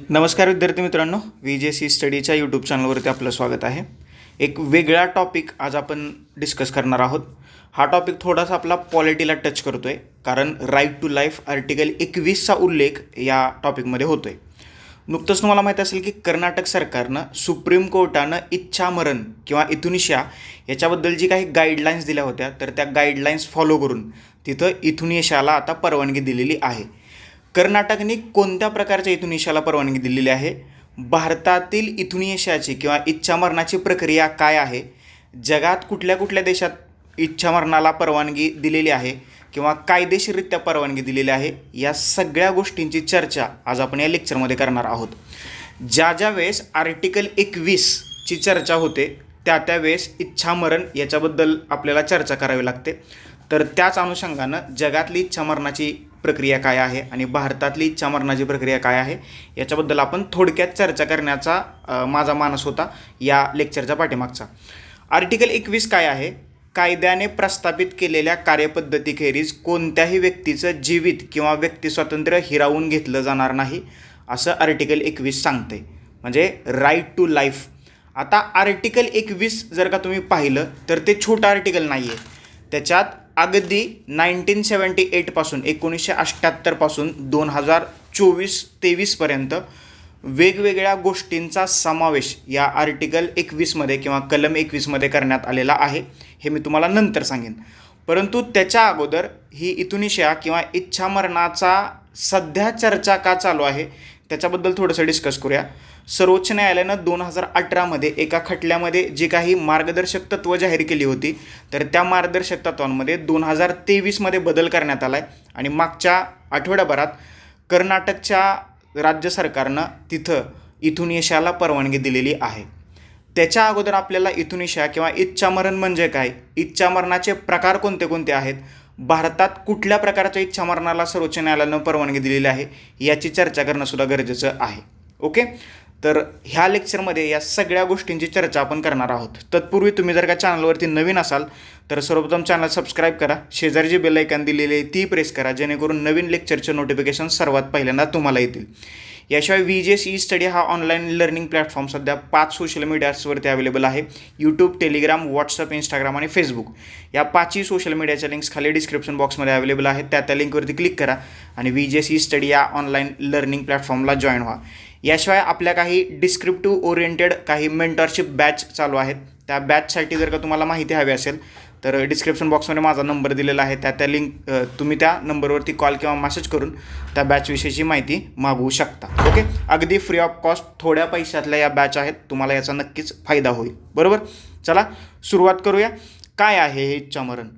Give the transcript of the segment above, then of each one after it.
नमस्कार विद्यार्थी मित्रांनो व्ही जे सी स्टडीच्या यूट्यूब चॅनलवरती आपलं स्वागत आहे. एक वेगळा टॉपिक आज आपण डिस्कस करणार आहोत. हा टॉपिक थोडासा आपला पॉलिटीला टच करतो आहे कारण राईट टू लाईफ आर्टिकल एकवीसचा उल्लेख या टॉपिकमध्ये होतो आहे नुकतंच तुम्हाला माहीत असेल की कर्नाटक सरकारनं सुप्रीम कोर्टानं इच्छामरण किंवा इथुनिशा याच्याबद्दल जी काही गाईडलाईन्स दिल्या होत्या तर त्या गाईडलाईन्स फॉलो करून तिथं इथुनिशाला आता परवानगी दिलेली आहे. कर्नाटकने कोणत्या प्रकारच्या इथुनिशाला परवानगी दिलेली आहे? भारतातील इथुनिशाची किंवा इच्छामरणाची प्रक्रिया काय आहे? जगात कुठल्या कुठल्या देशात इच्छामरणाला परवानगी दिलेली आहे? किंवा कायदेशीररित्या परवानगी दिलेली आहे? या सगळ्या गोष्टींची चर्चा आज आपण या लेक्चरमध्ये करणार आहोत. ज्या ज्या वेळेस आर्टिकल एकवीसची चर्चा होते त्या त्यावेळेस इच्छामरण याच्याबद्दल आपल्याला चर्चा करावी लागते. तर त्याच अनुषंगानं जगातली इच्छामरणाची प्रक्रिया काय आहे आणि भारतातली इच्छा मरणाची प्रक्रिया काय आहे याच्याबद्दल आपण थोडक्यात चर्चा करण्याचा माझा मानस होता या लेक्चरच्या पाठीमागचा. आर्टिकल एकवीस काय आहे? कायद्याने प्रस्थापित केलेल्या कार्यपद्धतीखेरीज कोणत्याही व्यक्तीचं जीवित किंवा व्यक्तिस्वातंत्र्य हिरावून घेतलं जाणार नाही असं आर्टिकल एकवीस सांगते. म्हणजे राईट टू लाईफ आता आर्टिकल एकवीस जर का तुम्ही पाहिलं तर ते छोटं आर्टिकल नाही आहे त्याच्यात अगदी नाईन्टीन सेवन्टी एटपासून एकोणीसशे अठ्ठ्याहत्तरपासून दोन हजार चोवीस तेवीसपर्यंत वेगवेगळ्या गोष्टींचा समावेश या आर्टिकल एकवीसमध्ये किंवा कलम एकवीसमध्ये करण्यात आलेला आहे. हे मी तुम्हाला नंतर सांगेन. परंतु त्याच्या अगोदर ही इथुनिशा किंवा इच्छामरणाचा सध्या चर्चा का चालू आहे त्याच्याबद्दल थोडंसं डिस्कस करूया. सर्वोच्च न्यायालयानं दोन हजार अठरामध्ये एका खटल्यामध्ये जी काही मार्गदर्शक तत्त्व जाहीर केली होती तर त्या मार्गदर्शक तत्वांमध्ये दोन हजार तेवीसमध्ये बदल करण्यात आला आहे आणि मागच्या आठवड्याभरात कर्नाटकच्या राज्य सरकारनं तिथं इथून यशाला परवानगी दिलेली आहे. त्याच्या अगोदर आपल्याला इथून इशा किंवा इच्छामरण म्हणजे काय? इच्छामरणाचे प्रकार कोणते कोणते आहेत? भारतात कुठल्या प्रकारच्या इच्छामरणाला सर्वोच्च न्यायालयानं परवानगी दिलेली आहे? याची चर्चा करणं सुद्धा गरजेचं आहे. ओके? तर ह्या लेक्चरमध्ये या सगळ्या गोष्टींची चर्चा आपण करणार आहोत. तत्पूर्वी तुम्ही जर का चॅनलवरती नवीन असाल तर सर्वप्रथम चॅनल सबस्क्राईब करा. शेजारी जी बेल दिलेली आहे ती प्रेस करा. जेणेकरून नवीन लेक्चरचे नोटिफिकेशन सर्वात पहिल्यांदा तुम्हाला येतील. याशिवाय व्ही जे सी स्टडी हा ऑनलाईन लर्निंग प्लॅटफॉर्म सध्या पाच सोशल मीडियाजवरती अवेलेबल आहे. यूट्यूब टेलिग्राम व्हॉट्सअप इंस्टाग्राम आणि फेसबुक या पाचही सोशल मीडियाच्या लिंक्स खाली डिस्क्रिप्शन बॉक्समध्ये अवेलेबल आहेत. त्या त्या लिंकवरती क्लिक करा आणि व्ही जे सी स्टडी या ऑनलाईन लर्निंग प्लॅटफॉर्मला जॉईन व्हा. याशिवाय आपल्या काही डिस्क्रिप्टिव्ह ओरिएंटेड काही मेंटरशिप बॅच चालू आहेत. त्या बॅचसाठी जर का तुम्हाला माहिती हवी असेल तर डिस्क्रिप्शन बॉक्समध्ये माझा नंबर दिलेला आहे. त्या त्या लिंक तुम्ही त्या नंबरवरती कॉल किंवा मेसेज करून त्या बॅचविषयीची माहिती मागवू शकता. ओके अगदी फ्री ऑफ कॉस्ट थोड्या पैशातल्या या बॅच आहेत. तुम्हाला याचा नक्कीच फायदा होईल. बरोबर? चला सुरुवात करूया. काय आहे हे इच्छामरण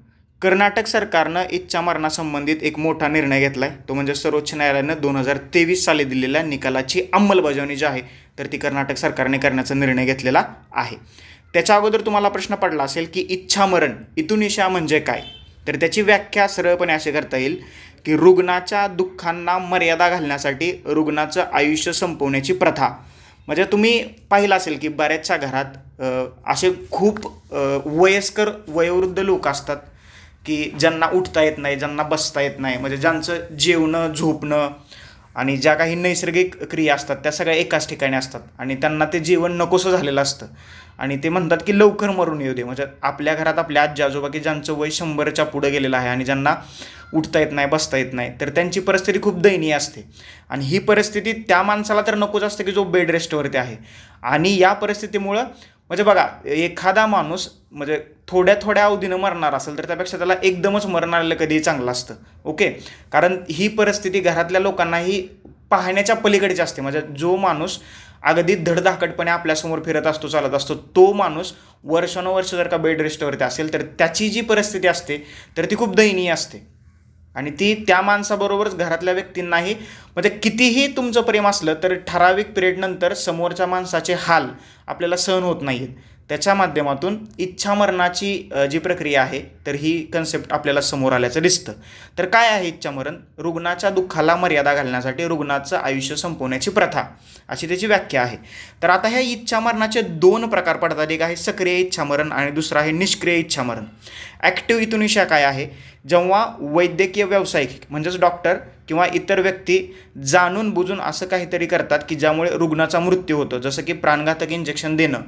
कर्नाटक सरकारनं इच्छामरणासंबंधित एक मोठा निर्णय घेतला आहे तो म्हणजे सर्वोच्च न्यायालयानं दोन हजार तेवीस साली दिलेल्या निकालाची अंमलबजावणी जी आहे तर ती कर्नाटक सरकारने करण्याचा निर्णय घेतलेला आहे. त्याच्या अगोदर तुम्हाला प्रश्न पडला असेल की इच्छामरण इतुनिशा म्हणजे काय? तर त्याची व्याख्या सरळपणे अशी करता येईल की रुग्णाच्या दुःखांना मर्यादा घालण्यासाठी रुग्णाचं आयुष्य संपवण्याची प्रथा. म्हणजे तुम्ही पाहिलं असेल की बऱ्याचशा घरात असे खूप वयस्कर वयोवृद्ध लोक असतात. की ज्यांना उठता येत नाही ज्यांना बसता येत नाही म्हणजे ज्यांचं जेवणं झोपणं आणि ज्या काही नैसर्गिक क्रिया असतात त्या सगळ्या एकाच ठिकाणी असतात. आणि त्यांना ते जीवन नकोसं झालेलं असतं. आणि ते म्हणतात की लवकर मरून येऊ दे. म्हणजे आपल्या घरात आपल्या आजी आजोबा की ज्यांचं वय शंभरच्या पुढं गेलेलं आहे आणि ज्यांना उठता येत नाही बसता येत नाही तर त्यांची परिस्थिती खूप दयनीय असते. आणि ही परिस्थिती त्या माणसाला तर नकोच असते की जो बेड रेस्टवरती आहे. आणि या परिस्थितीमुळं म्हणजे बघा एखादा माणूस म्हणजे थोड्या थोड्या अवधीनं मरणार असेल तर त्यापेक्षा त्याला एकदमच मरण आलेलं कधीही चांगलं असतं. ओके? कारण ही परिस्थिती घरातल्या लोकांनाही पाहण्याच्या पलीकडची असते. म्हणजे जो माणूस अगदी धडधाकटपणे आपल्यासमोर फिरत असतो चालत असतो तो माणूस वर्षानुवर्ष जर का बेड रेस्टवरती असेल तर त्याची जी परिस्थिती असते तर ती खूप दयनीय असते. आणि ती त्या माणसाबरोबरच घरातल्या व्यक्तींनाही म्हणजे कितीही तुमचं प्रेम असलं तर ठराविक पिरियडनंतर समोरच्या माणसाचे हाल आपल्याला सहन होत नाहीत त्याच्या माध्यमातून इच्छामरणाची जी प्रक्रिया आहे तर ही कन्सेप्ट आपल्याला समोर आल्याचं दिसतं. तर काय आहे इच्छामरण? रुग्णाच्या दुःखाला मर्यादा घालण्यासाठी रुग्णाचं आयुष्य संपवण्याची प्रथा अशी त्याची व्याख्या आहे. तर आता ह्या इच्छामरणाचे दोन प्रकार पडतात. एक आहे सक्रिय इच्छामरण आणि दुसरं आहे निष्क्रिय इच्छामरण. ॲक्टिव्ह इथुनिशा काय आहे? जेव्हा वैद्यकीय व्यावसायिक म्हणजेच डॉक्टर किंवा इतर व्यक्ती जाणून बुजून असं काहीतरी करतात की ज्यामुळे रुग्णाचा मृत्यू होतो. जसं की प्राणघातक इंजेक्शन देणं.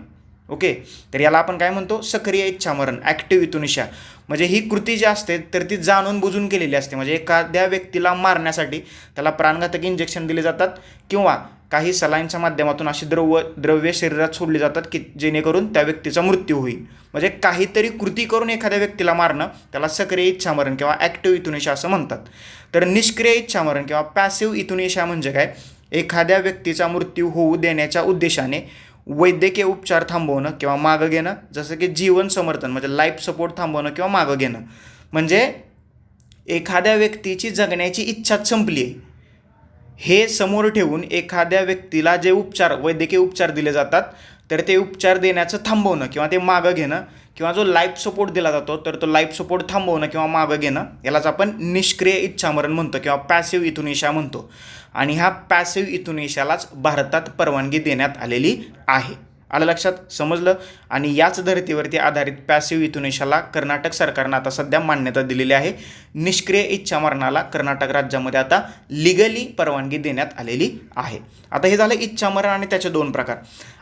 ओके? तर याला आपण काय म्हणतो? सक्रिय इच्छामरण ॲक्टिव्ह इथुनिशा म्हणजे ही कृती जी असते तर ती जाणून बुजून केलेली असते. म्हणजे एखाद्या व्यक्तीला मारण्यासाठी त्याला प्राणघातक इंजेक्शन दिले जातात किंवा काही सलाईनच्या माध्यमातून अशी द्रव्य द्रव्य शरीरात सोडली जातात की जेणेकरून त्या व्यक्तीचा मृत्यू होईल. म्हणजे काहीतरी कृती करून एखाद्या व्यक्तीला मारणं त्याला सक्रिय इच्छामरण किंवा ॲक्टिव्ह इथुनिशा असं म्हणतात. तर निष्क्रिय इच्छामरण किंवा पॅसिव्ह इथुनिशा म्हणजे काय? एखाद्या व्यक्तीचा मृत्यू होऊ देण्याच्या उद्देशाने वैद्यकीय उपचार थांबवणं किंवा मागं घेणं जसं की जीवन समर्थन म्हणजे लाईफ सपोर्ट थांबवणं किंवा मागं घेणं. म्हणजे एखाद्या व्यक्तीची जगण्याची इच्छाच संपली आहे हे समोर ठेवून एखाद्या व्यक्तीला जे उपचार वैद्यकीय उपचार दिले जातात तर ते उपचार देण्याचं थांबवणं किंवा ते मागं घेणं किंवा जो लाईफ सपोर्ट दिला जातो तर तो लाईफ सपोर्ट थांबवणं किंवा मागं घेणं यालाच आपण निष्क्रिय इच्छामरण म्हणतो किंवा पॅसिव्ह इथुनिशा म्हणतो. आणि ह्या पॅसिव्ह इथुनिशालाच भारतात परवानगी देण्यात आलेली आहे. आलं लक्षात? समजलं? आणि याच धर्तीवरती आधारित पॅसिव्ह इथुनेशाला कर्नाटक सरकारनं आता सध्या मान्यता दिलेली आहे. निष्क्रिय इच्छामरणाला कर्नाटक राज्यामध्ये आता लिगली परवानगी देण्यात आलेली आहे. आता हे झालं इच्छामरण आणि त्याचे दोन प्रकार.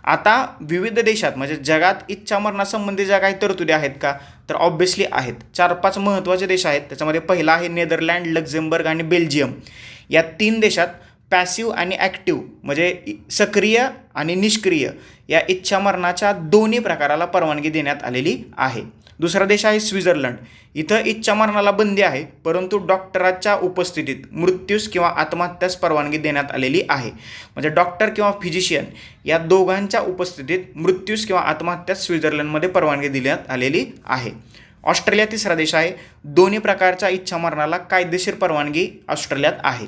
आता विविध देशात म्हणजे जगात इच्छामरणासंबंधी ज्या काही तरतुदी आहेत का? तर ऑब्व्हियसली आहेत. चार पाच महत्त्वाचे देश आहेत. त्याच्यामध्ये पहिला आहे नेदरलँड लक्झेंबर्ग आणि बेल्जियम. या तीन देशात पॅसिव्ह आणि ॲक्टिव्ह म्हणजे इ- सक्रिय आणि निष्क्रिय या इच्छामरणाच्या दोन्ही प्रकाराला परवानगी देण्यात आलेली आहे. दुसरा देश आहे स्वित्झर्लंड. इथं इच्छामरणाला बंदी आहे परंतु डॉक्टराच्या उपस्थितीत मृत्यूस किंवा आत्महत्यास परवानगी देण्यात आलेली आहे. म्हणजे डॉक्टर किंवा फिजिशियन या दोघांच्या उपस्थितीत मृत्यूस किंवा आत्महत्यास स्वित्झर्लंडमध्ये परवानगी देण्यात आलेली आहे. ऑस्ट्रेलिया तिसरा देश आहे. दोन्ही प्रकारच्या इच्छामरणाला कायदेशीर परवानगी ऑस्ट्रेलियात आहे.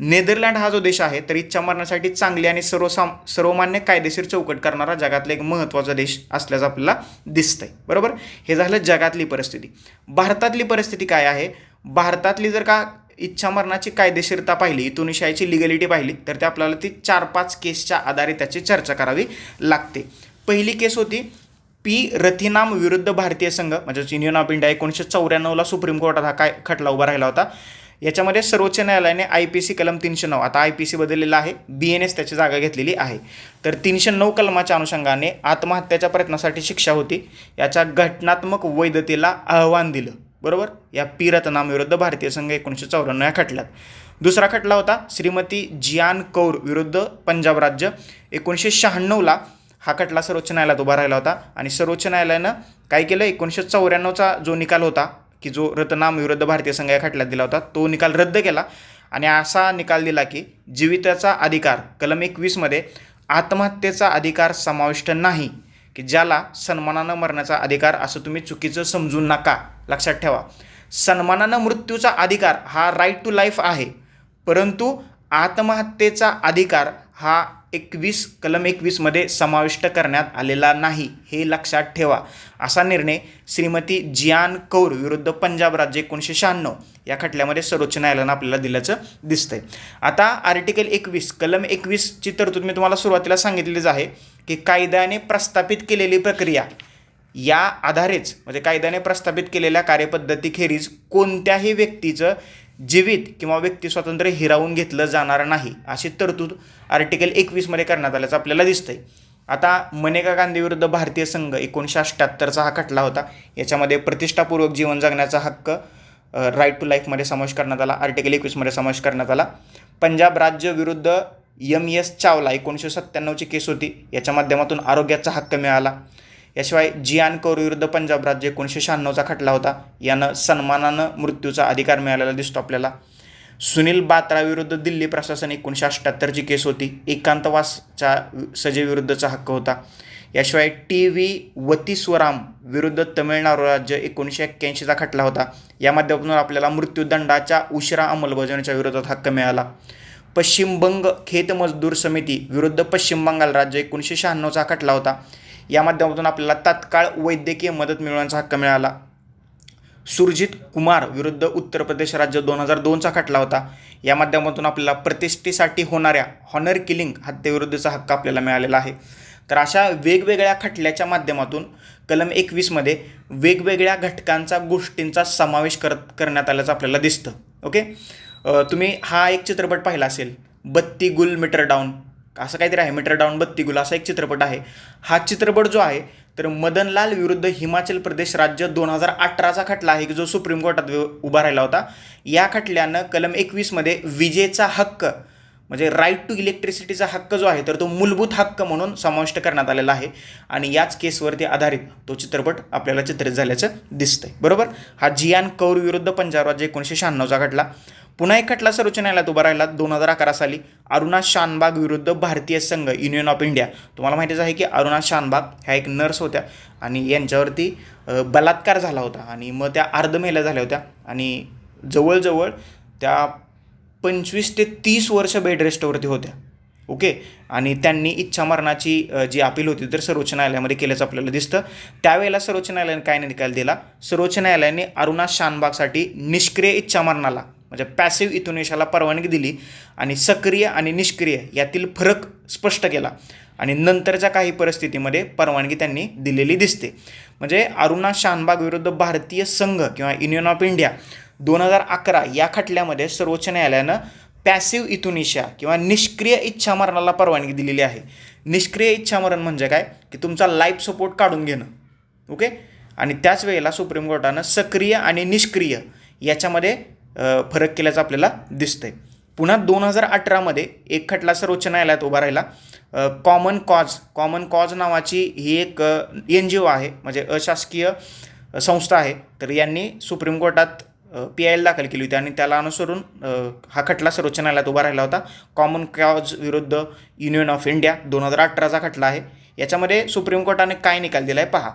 नेदरलँड हा जो देश आहे तर इच्छा मरणासाठी चांगली आणि सर्वसाम सर्वमान्य कायदेशीर चौकट करणारा जगातला एक महत्त्वाचा देश असल्याचं आपल्याला दिसतंय. बरोबर? हे झालं जगातली परिस्थिती. भारतातली परिस्थिती काय आहे? भारतातली जर का इच्छा मरणाची कायदेशीरता पाहिली इतुनिशाची लिगॅलिटी पाहिली तर ते आपल्याला ती चार पाच केसच्या आधारे त्याची चर्चा करावी लागते. पहिली केस होती पी. रथिनाम विरुद्ध भारतीय संघ म्हणजे युनियन ऑफ इंडिया एकोणीसशे चौऱ्याण्णवला सुप्रीम कोर्टात हा काय खटला उभा राहिला होता? याच्यामध्ये सर्वोच्च न्यायालयाने आय पी सी कलम तीनशे नऊ आता आय पी सी बदललेला आहे बी एन एस त्याची जागा घेतलेली आहे. तर तीनशे नऊ कलमाच्या अनुषंगाने आत्महत्याच्या प्रयत्नासाठी शिक्षा होती. याच्या घटनात्मक वैधतेला आव्हान दिलं बरोबर? या पी रत्नाम विरुद्ध भारतीय संघ एकोणीसशे चौऱ्याण्णव या खटल्यात. दुसरा खटला होता श्रीमती जियान कौर विरुद्ध पंजाब राज्य. एकोणीसशे शहाण्णवला हा खटला सर्वोच्च न्यायालयात उभा राहिला होता. आणि सर्वोच्च न्यायालयानं काय केलं? एकोणीसशे चौऱ्याण्णवचा जो निकाल होता की जो रतनाम विरुद्ध भारतीय संघ या खटल्यात दिला होता तो निकाल रद्द केला. आणि असा निकाल दिला की जीविताचा अधिकार कलम एकवीसमध्ये आत्महत्येचा अधिकार समाविष्ट नाही की ज्याला सन्मानानं मरण्याचा अधिकार असं तुम्ही चुकीचं समजू नका. लक्षात ठेवा. सन्मानानं मृत्यूचा अधिकार हा राईट टू लाईफ आहे परंतु आत्महत्येचा अधिकार हा एकवीस कलम एकवीसमध्ये समाविष्ट करण्यात आलेला नाही हे लक्षात ठेवा. असा निर्णय श्रीमती जियान कौर विरुद्ध पंजाब राज्य एकोणीसशे शहाण्णव या खटल्यामध्ये सर्वोच्च न्यायालयानं आपल्याला दिल्याचं दिसतंय. आता आर्टिकल एकवीस कलम एकवीसची तरतूद मी तुम्हाला सुरुवातीला सांगितलेलीच आहे की कायद्याने प्रस्थापित केलेली प्रक्रिया या आधारेच म्हणजे कायद्याने प्रस्थापित केलेल्या कार्यपद्धतीखेरीज कोणत्याही व्यक्तीचं जीवित किंवा व्यक्ती स्वातंत्र्य हिरावून घेतलं जाणार नाही अशी तरतूद आर्टिकल एकवीसमध्ये करण्यात आल्याचं आपल्याला दिसतंय. आता मनेका गांधी विरुद्ध भारतीय संघ एकोणीसशे अठ्ठ्याहत्तरचा हा खटला होता. याच्यामध्ये प्रतिष्ठापूर्वक जीवन जगण्याचा हक्क राईट टू लाईफमध्ये समावेश करण्यात आला. आर्टिकल एकवीसमध्ये समावेश करण्यात आला. पंजाब राज्य विरुद्ध एम एस चावला एकोणीसशे सत्त्याण्णवची केस होती. याच्या माध्यमातून आरोग्याचा हक्क मिळाला. याशिवाय जियान कौर विरुद्ध पंजाब राज्य एकोणीसशे शहाण्णवचा खटला होता. यानं सन्मानानं मृत्यूचा अधिकार मिळालेला दिसतो आपल्याला. सुनील बात्रा विरुद्ध दिल्ली प्रशासन एकोणीसशे अठ्ठ्याहत्तरची केस होती. एकांतवासच्या सजेविरुद्धचा हक्क होता. याशिवाय टी व्ही वतीस्वराम विरुद्ध तमिळनाडू राज्य एकोणीसशे एक्क्याऐंशीचा खटला होता. या माध्यमातून आपल्याला मृत्यूदंडाच्या उशिरा अंमलबजावणीच्या विरोधात हक्क मिळाला. पश्चिम बंग खेत मजदूर समिती विरुद्ध पश्चिम बंगाल राज्य एकोणीसशे शहाण्णवचा खटला होता. या माध्यमातून आपल्याला तात्काळ वैद्यकीय मदत मिळवण्याचा हक्क मिळाला. सुरजित कुमार विरुद्ध उत्तर प्रदेश राज्य दोन हजार दोनचा खटला होता. या माध्यमातून आपल्याला प्रतिष्ठेसाठी होणाऱ्या हॉनर किलिंग हत्येविरुद्धचा हक्क आपल्याला मिळालेला आहे. तर अशा वेगवेगळ्या खटल्याच्या माध्यमातून कलम एकवीसमध्ये वेगवेगळ्या घटकांचा गोष्टींचा समावेश करत करण्यात आल्याचं आपल्याला दिसतं. ओके? तुम्ही हा एक चित्रपट पाहिला असेल. बत्ती गुल मीटर डाऊन असं काहीतरी आहे मीटर डाऊन बत्तीगुल असा एक चित्रपट आहे. हा चित्रपट जो आहे तर मदनलाल विरुद्ध हिमाचल प्रदेश राज्य दोन हजार अठराचा खटला आहे की जो सुप्रीम कोर्टात उभा राहिला होता. या खटल्यानं कलम एकवीसमध्ये विजेचा हक्क म्हणजे राईट टू इलेक्ट्रिसिटीचा हक्क जो आहे तर तो मूलभूत हक्क म्हणून समाविष्ट करण्यात आलेला आहे. आणि याच केसवरती आधारित तो चित्रपट आपल्याला चित्रित झाल्याचं दिसतंय. बरोबर? हा जियान कौर विरुद्ध पंजाब राज्य एकोणीसशे शहाण्णवचा खटला. पुन्हा एक खटला सर्वोच्च न्यायालयात उभा राहिला. दोन हजार अकरा साली अरुणा शानबाग विरुद्ध भारतीय संघ युनियन ऑफ इंडिया तुम्हाला माहितीच आहे की अरुणा शानबाग ह्या एक नर्स होत्या आणि यांच्यावरती बलात्कार झाला होता आणि मग त्या अर्धमेल्या झाल्या होत्या आणि जवळजवळ त्या पंचवीस ते तीस वर्ष बेड रेस्टवरती होत्या. ओके? आणि त्यांनी इच्छा मरणाची जी अपील होती तर सर्वोच्च न्यायालयामध्ये केल्याचं आपल्याला दिसतं. त्यावेळेला सर्वोच्च न्यायालयाने काय निकाल दिला सर्वोच्च न्यायालयाने अरुणा शानबागसाठी निष्क्रिय इच्छा मरणाला म्हणजे पॅसिव्ह इथोनेशाला परवानगी दिली आणि सक्रिय आणि निष्क्रिय यातील फरक स्पष्ट केला. आणि नंतरच्या काही परिस्थितीमध्ये परवानगी त्यांनी दिलेली दिसते. म्हणजे अरुणा शानबाग विरुद्ध भारतीय संघ किंवा युनियन ऑफ इंडिया दोन हजार अकरा या खटल्यामध्ये सर्वोच्च न्यायालयानं पॅसिव्ह इथुनिशा किंवा निष्क्रिय इच्छामरणाला परवानगी दिलेली आहे. निष्क्रिय इच्छामरण म्हणजे काय? की तुमचा लाईफ सपोर्ट काढून घेणं. ओके आणि त्याच वेळेला सुप्रीम कोर्टानं सक्रिय आणि निष्क्रिय याच्यामध्ये फरक केल्याचं आपल्याला दिसतंय. पुन्हा दोन हजार अठरामध्ये एक खटला सर्वोच्च न्यायालयात उभा राहिला. कॉमन कॉज कॉमन कॉज नावाची ही एक एन जी ओ आहे म्हणजे अशासकीय संस्था आहे. तर यांनी सुप्रीम कोर्टात पी आय एल दाखल केली होती आणि त्याला अनुसरून हा खटला सर्वोच्च न्यायालयात उभा राहिला होता. कॉमन कॉज विरुद्ध युनियन ऑफ इंडिया दोन हजार अठराचा खटला आहे. याच्यामध्ये सुप्रीम कोर्टाने काय निकाल दिला आहे पहा.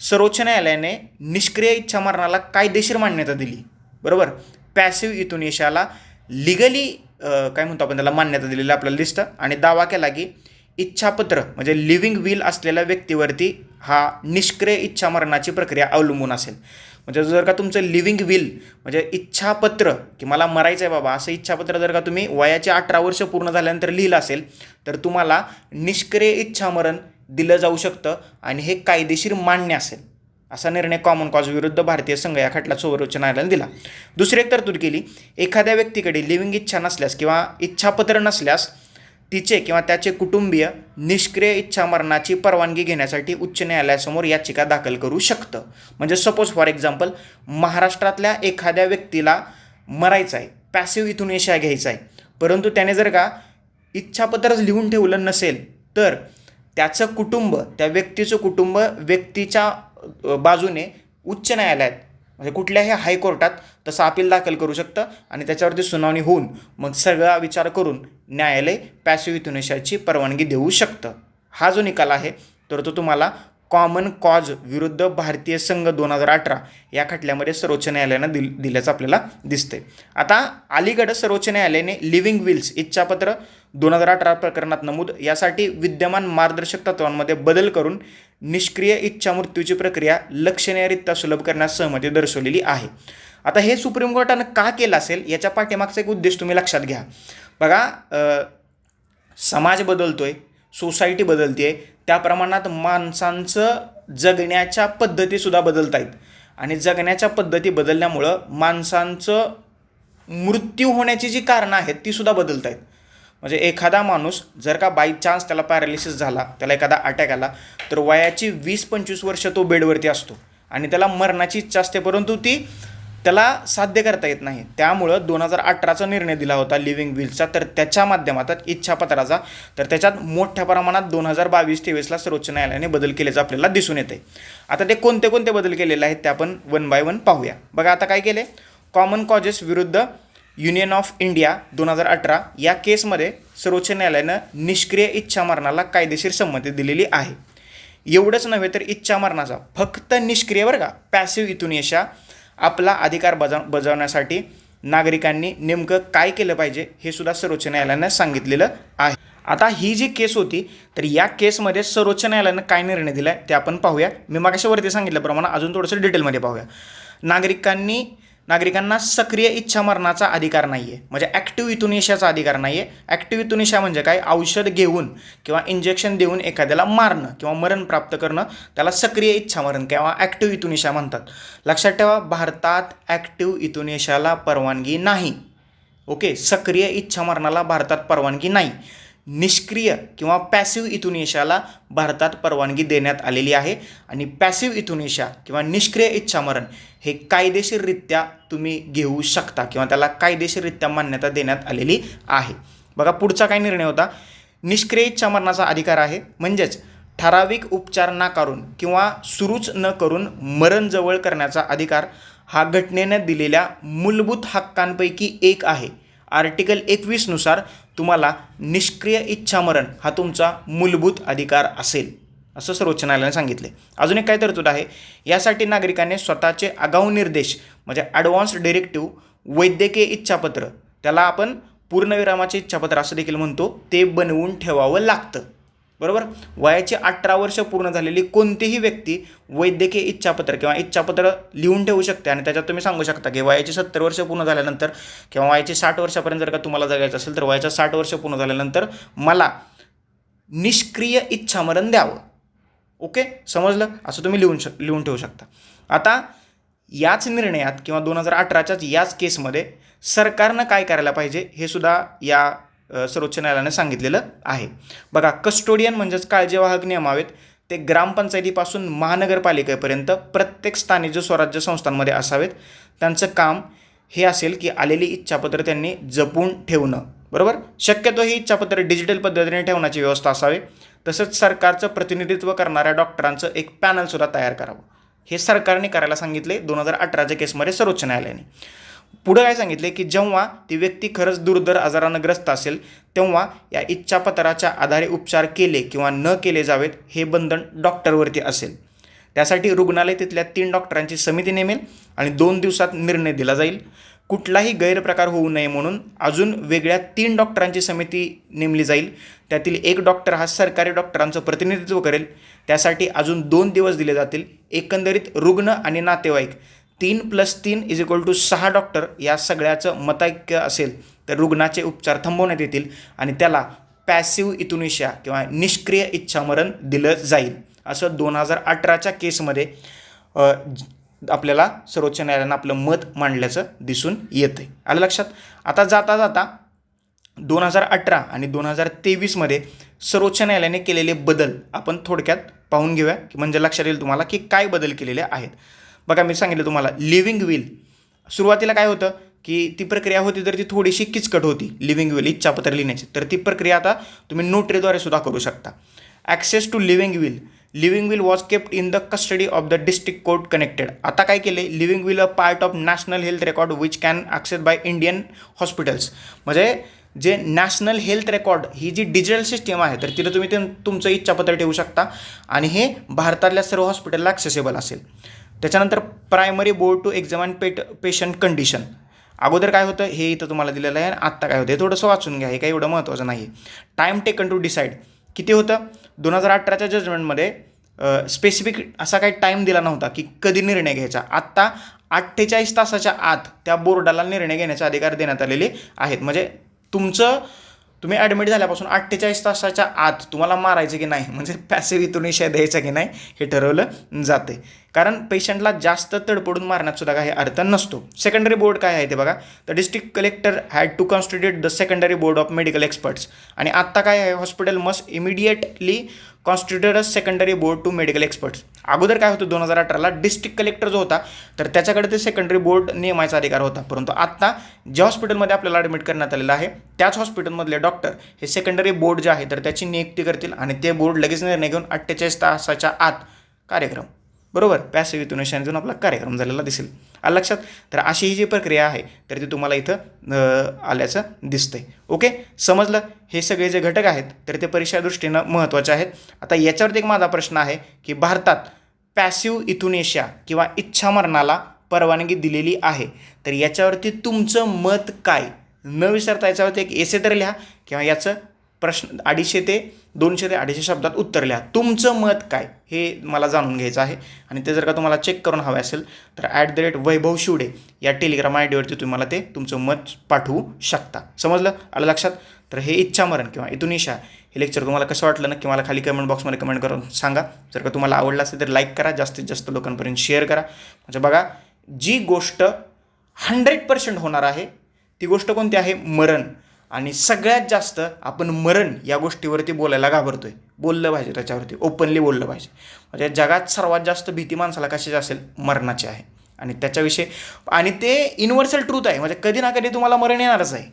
सर्वोच्च न्यायालयाने निष्क्रिय इच्छा मरणाला कायदेशीर मान्यता दिली. बरोबर? पॅसिव्ह इथुनेशाला लिगली काय म्हणतो आपण त्याला मान्यता दिलेली आपल्याला दिसतं आणि दावा केला की इच्छापत्र म्हणजे लिव्हिंग विल असलेल्या व्यक्तीवरती हा निष्क्रिय इच्छा मरणाची प्रक्रिया अवलंबून असेल. म्हणजे जर का तुमचं लिव्हिंग विल म्हणजे इच्छापत्र की मला मरायचं आहे बाबा असं इच्छापत्र जर का तुम्ही वयाचे अठरा वर्ष पूर्ण झाल्यानंतर लिहिलं असेल तर तुम्हाला निष्क्रिय इच्छामरण दिलं जाऊ शकतं आणि हे कायदेशीर मान्य असेल. असा निर्णय कॉमन कॉज विरुद्ध भारतीय संघ या खटला सर्वोच्च न्यायालयाने दिला. दुसरी एक तरतूद केली एखाद्या व्यक्तीकडे लिव्हिंग इच्छा नसल्यास किंवा इच्छापत्र नसल्यास तिचे किंवा त्याचे कुटुंबीय निष्क्रिय इच्छा मरणाची परवानगी घेण्यासाठी उच्च न्यायालयासमोर याचिका दाखल करू शकतं. म्हणजे सपोज फॉर एक्झाम्पल महाराष्ट्रातल्या एखाद्या व्यक्तीला मरायचं आहे पॅसिव्ह यशा घ्यायचा आहे परंतु त्याने जर का इच्छापत्रच लिहून ठेवलं नसेल तर त्याचं कुटुंब त्या व्यक्तीचं कुटुंब व्यक्तीच्या बाजूने उच्च न्यायालयात म्हणजे कुठल्याही हायकोर्टात तसं अपील दाखल करू शकतं आणि त्याच्यावरती सुनावणी होऊन मग सगळा विचार करून न्यायालय पॅसिव्ह इथुनेशाची परवानगी देऊ शकतं. हा जो निकाल आहे तर तो तुम्हाला कॉमन कॉज विरुद्ध भारतीय संघ दोन हजार अठरा या खटल्यामध्ये सर्वोच्च न्यायालयानं दिल दिल्याचं आपल्याला दिसतंय. आता अलीकडं सर्वोच्च न्यायालयाने लिव्हिंग विल्स इच्छापत्र दोन हजार अठरा प्रकरणात नमूद. यासाठी विद्यमान मार्गदर्शक तत्वांमध्ये बदल करून निष्क्रिय इच्छा मृत्यूची प्रक्रिया लक्षणीयरित्या सुलभ करण्यास सहमती दर्शवलेली आहे. आता हे सुप्रीम कोर्टानं का केलं असेल? याच्या पाठीमागचा एक उद्देश तुम्ही लक्षात घ्या. बघा समाज समाज बदलतोय सोसायटी बदलते त्या प्रमाणात माणसांचं जगण्याच्या पद्धतीसुद्धा बदलत आहेत आणि जगण्याच्या पद्धती बदलल्यामुळं माणसांचं मृत्यू होण्याची जी कारणं आहेत ती सुद्धा बदलत आहेत म्हणजे एखादा माणूस जर का बाय चान्स त्याला पॅरालिसिस झाला त्याला एखादा अटॅक आला तर वयाची वीस पंचवीस वर्ष तो बेडवरती असतो. आणि त्याला मरणाची इच्छा असते परंतु ती त्याला साध्य करता येत नाही. त्यामुळं दोन हजार अठराचा निर्णय दिला होता लिव्हिंग विलचा तर त्याच्या माध्यमात इच्छापत्राचा तर त्याच्यात मोठ्या प्रमाणात दोन हजार बावीस तेवीसला सर्वोच्च न्यायालयाने बदल केल्याचं आपल्याला दिसून येते आता ते कोणते कोणते बदल केलेले आहेत ते आपण वन बाय वन पाहूया. बघा आता काय केले? कॉमन कॉजेस विरुद्ध युनियन ऑफ इंडिया दोन हजार अठरा या केसमध्ये सर्वोच्च न्यायालयानं निष्क्रिय इच्छा मरणाला कायदेशीर संमती दिलेली आहे. एवढंच नव्हे तर इच्छा मरणाचा फक्त निष्क्रिय बरं का पॅसिव्ह यशा आपला अधिकार बजाव बजावण्यासाठी नागरिकांनी नेमकं काय केलं पाहिजे हे सुद्धा सर्वोच्च न्यायालयानं सांगितलेलं आहे. आता ही जी केस होती तर या केसमध्ये सर्वोच्च न्यायालयानं काय निर्णय दिला आहे ते आपण पाहूया. मी मागाशावरती सांगितल्याप्रमाणे अजून थोडंसं डिटेलमध्ये पाहूया. नागरिकांनी नागरिकांना सक्रिय इच्छा मरणाचा अधिकार नाही आहे म्हणजे ॲक्टिव्ह इथुनेशियाचा अधिकार नाही आहे ॲक्टिव्ह इथुनेशिया म्हणजे काय? औषध घेऊन किंवा इंजेक्शन देऊन एखाद्याला मारणं किंवा मरण प्राप्त करणं. त्याला सक्रिय इच्छा मरण किंवा ॲक्टिव्ह इथुनेशिया म्हणतात. लक्षात ठेवा भारतात ॲक्टिव्ह इथुनेशियाला परवानगी नाही. ओके सक्रिय इच्छा मरणाला भारतात परवानगी नाही. निष्क्रिय किंवा पॅसिव्ह इथुनेशाला भारतात परवानगी देण्यात आलेली आहे. आणि पॅसिव्ह इथुनेशा किंवा निष्क्रिय इच्छामरण हे कायदेशीररित्या तुम्ही घेऊ शकता किंवा त्याला कायदेशीररित्या मान्यता देण्यात आलेली आहे. बघा पुढचा काय निर्णय होता? निष्क्रिय इच्छामरणाचा अधिकार आहे. म्हणजेच ठराविक उपचार नाकारून किंवा सुरूच न करून मरण जवळ करण्याचा अधिकार हा घटनेनं दिलेल्या मूलभूत हक्कांपैकी एक आहे. आर्टिकल एकवीसनुसार तुम्हाला निष्क्रिय इच्छामरण हा तुमचा मूलभूत अधिकार असेल असं सर्वोच्च न्यायालयाने सांगितले. अजून एक काय तरतूद आहे. यासाठी नागरिकांनी स्वतःचे आगाऊ निर्देश म्हणजे ॲडव्हान्स डिरेक्टिव्ह वैद्यकीय इच्छापत्र त्याला आपण पूर्णविरामाचे इच्छापत्र असं देखील म्हणतो ते बनवून ठेवावं लागतं. बरोबर? वयाची अठरा वर्ष पूर्ण झालेली कोणतीही व्यक्ती वैद्यकीय इच्छापत्र किंवा इच्छापत्र लिहून ठेवू शकते आणि त्याच्यात तुम्ही सांगू शकता की वयाची सत्तर वर्ष पूर्ण झाल्यानंतर किंवा वयाची साठ वर्षापर्यंत जर का तुम्हाला जगायचं असेल तर वयाच्या साठ वर्ष पूर्ण झाल्यानंतर मला निष्क्रिय इच्छामरण द्यावं. ओके? समजलं? असं तुम्ही लिहून शक लिहून ठेवू शकता. आता याच निर्णयात किंवा दोन हजार अठराच्याच याच केसमध्ये सरकारनं काय करायला पाहिजे हे सुद्धा या सर्वोच्च न्यायालयाने सांगितलेलं आहे. बघा कस्टोडियन म्हणजेच काळजीवाहक नियमावेत ते ग्रामपंचायतीपासून महानगरपालिकेपर्यंत प्रत्येक स्थानिक जो स्वराज्य संस्थांमध्ये असावेत त्यांचं काम हे असेल की आलेली इच्छापत्र त्यांनी जपून ठेवणं. बरोबर? शक्यतो ही इच्छापत्र डिजिटल पद्धतीने ठेवण्याची व्यवस्था असावी. तसंच सरकारचं प्रतिनिधित्व करणाऱ्या डॉक्टरांचं एक पॅनलसुद्धा तयार करावं. हे सरकारने करायला सांगितले दोन हजार अठराच्या केसमध्ये सर्वोच्च न्यायालयाने. पुढं काय सांगितले की जेव्हा ती व्यक्ती खरंच दुर्धर आजारानं ग्रस्त असेल तेव्हा या इच्छापत्राच्या आधारे उपचार केले किंवा न केले जावेत हे बंधन डॉक्टरवरती असेल. त्यासाठी रुग्णालय तिथल्या तीन डॉक्टरांची समिती नेमेल आणि दोन दिवसात निर्णय दिला जाईल. कुठलाही गैरप्रकार होऊ नये म्हणून अजून वेगळ्या तीन डॉक्टरांची समिती नेमली जाईल. त्यातील एक डॉक्टर हा सरकारी डॉक्टरांचं प्रतिनिधित्व करेल. त्यासाठी अजून दोन दिवस दिले जातील. एकंदरीत रुग्ण आणि नातेवाईक तीन प्लस तीन इज इक्वल टू सहा डॉक्टर या सगळ्याचं मतैक्य असेल तर रुग्णाचे उपचार थांबवण्यात येतील आणि त्याला पॅसिव्ह इथुनिशिया किंवा निष्क्रिय इच्छामरण दिलं जाईल. असं दोन हजार अठराच्या केसमध्ये आपल्याला सर्वोच्च न्यायालयानं आपलं मत मांडल्याचं दिसून येतं आहे आलं लक्षात? आता जाता जाता दोन हजार अठरा आणि दोन हजार तेवीसमध्ये सर्वोच्च न्यायालयाने केलेले बदल आपण थोडक्यात पाहून घेऊया. की म्हणजे लक्षात येईल तुम्हाला की काय बदल केलेले आहेत. बघा मी सांगितलं तुम्हाला लिव्हिंग विल सुरुवातीला काय होतं की ती प्रक्रिया होती तर ती थोडीशी किचकट होती लिव्हिंग विल इच्छापत्र लिहिण्याची. तर ती प्रक्रिया आता तुम्ही नोटरीद्वारे सुद्धा करू शकता. Access to living will living will was kept in the custody of the district court connected आता काय केले living will a part of national health record which can access by Indian hospitals म्हणजे जे नॅशनल हेल्थ रेकॉर्ड ही जी digital system आहे तर तिथं तुम्ही ते तुमचं इच्छापत्र ठेवू शकता आणि हे भारतातल्या सर्व हॉस्पिटलला ॲक्सेसेबल असेल. त्याच्यानंतर primary board to exam and pet patient condition अगोदर काय होतं हे इथं तुम्हाला दिलेलं आहे आणि आत्ता काय होतं हे थोडंसं वाचून घ्या हे काही एवढं महत्त्वाचं नाही टाईम टेकन टू डिसाईड किती होतं? दोन हजार अठराच्या जजमेंटमध्ये स्पेसिफिक असा काही टाईम दिला नव्हता की कधी निर्णय घ्यायचा. आत्ता अठ्ठेचाळीस तासाच्या आत त्या बोर्डाला निर्णय घेण्याचे अधिकार देण्यात आलेले आहेत. म्हणजे तुमचं तुम्ही ॲडमिट झाल्यापासून अठ्ठेचाळीस तासाच्या आत तुम्हाला मारायचं की नाही म्हणजे पॅसिव्ह इथून निषेध द्यायचा की नाही हे ठरवलं जाते कारण पेशंटला जास्त तडपडून मारण्यात सुद्धा काही अर्थ नसतो. सेकंडरी बोर्ड काय आहे ते बघा. The district collector had to constitute the secondary board of medical experts आणि आत्ता काय आहे? Hospital must immediately constitute a secondary board to medical experts अगोदर काय होतं? दोन हजार अठराला डिस्ट्रिक्ट कलेक्टर जो होता तर त्याच्याकडे ते सेकंडरी बोर्ड नेमायचा अधिकार होता. परंतु आत्ता ज्या हॉस्पिटलमध्ये आपल्याला ॲडमिट करण्यात आलेलं आहे त्याच हॉस्पिटलमधले डॉक्टर हे सेकंडरी बोर्ड जे आहे तर त्याची नियुक्ती करतील आणि ते बोर्ड लगेच निर्णय घेऊन अठ्ठेचाळीस तासाच्या आत कार्यक्रम बरोबर? पॅसिव्ह इथून आपला कार्यक्रम झालेला दिसेल. आलं लक्षात? तर अशी ही जी प्रक्रिया आहे तर ती तुम्हाला इथं आल्याचं दिसतंय. ओके? समजलं? हे सगळे जे घटक आहेत तर ते परीक्षा दृष्टीनं महत्त्वाचे आहेत. आता याच्यावरती एक माझा प्रश्न आहे की भारतात पॅसिव्ह इथुनेशिया किंवा इच्छामरणाला परवानगी दिलेली आहे. तर याच्यावरती तुमचं मत काय? न विसरता याच्यावरती एक एसे तर लिहा किंवा याचं प्रश्न अडीचशे ते दोनशे ते अडीचशे शब्दात उत्तर तुमचं मत काय? हे मला जाणून घ्यायचं आहे. आणि ते जर का तुम्हाला चेक करून हवे असेल तर at the rate Vaibhav Shivde या टेलिग्राम आय डीवरती तुम्ही मला ते तुमचं मत पाठवू शकता. समजलं? आलं लक्षात? तर हे इच्छामरण किंवा इथुनिशा हे लेक्चर तुम्हाला कसं वाटलं नक्की मला खाली कमेंट बॉक्समध्ये कमेंट करून सांगा. जर का तुम्हाला आवडलं असेल तर लाईक करा. जास्तीत जास्त लोकांपर्यंत शेअर करा. म्हणजे बघा जी गोष्ट हंड्रेड पर्सेंट होणार आहे ती गोष्ट कोणती आहे? मरण. आणि सगळ्यात जास्त आपण मरण या गोष्टीवरती बोलायला घाबरतो आहे बोललं पाहिजे त्याच्यावरती. ओपनली बोललं पाहिजे. म्हणजे जगात सर्वात जास्त भीती माणसाला कशाची असेल? मरणाची आहे. आणि त्याच्याविषयी आणि ते युनिव्हर्सल ट्रूथ आहे. म्हणजे कधी ना कधी तुम्हाला मरण येणारच आहे.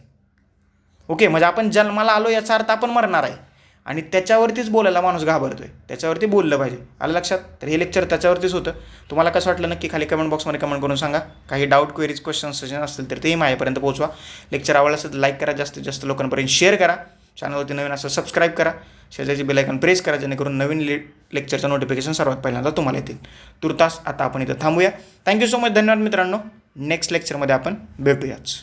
ओके म्हणजे आपण जन्माला आलो याचा अर्थ आपण मरणार आहे. आणि त्याच्यावरतीच बोलायला माणूस घाबरतो आहे त्याच्यावरती बोललं पाहिजे. आलं लक्षात? तर हे लेक्चर त्याच्यावरतीच होतं. तुम्हाला कसं वाटलं नक्की खाली कमेंट बॉक्समध्ये कमेंट करून सांगा. काही डाऊट क्वेरीज क्वेश्चन सजेशन असतील तर तेही माझ्यापर्यंत पोहोचवा. लेक्चर आवडलं असेल तर लाईक करा जास्तीत जास्त लोकांपर्यंत शेअर करा. चॅनलवरती नवीन असं सबस्क्राईब करा. शेजारची बेलायकन प्रेस करा जेणेकरून नवीन ले लेक्चरचं नोटिफिकेशन सर्वात पहिल्यांदा तुम्हाला येतील. तुर्तास आता आपण इथं थांबूया. थँक्यू सो मच धन्यवाद मित्रांनो. नेक्स्ट लेक्चरमध्ये आपण भेटूयाच.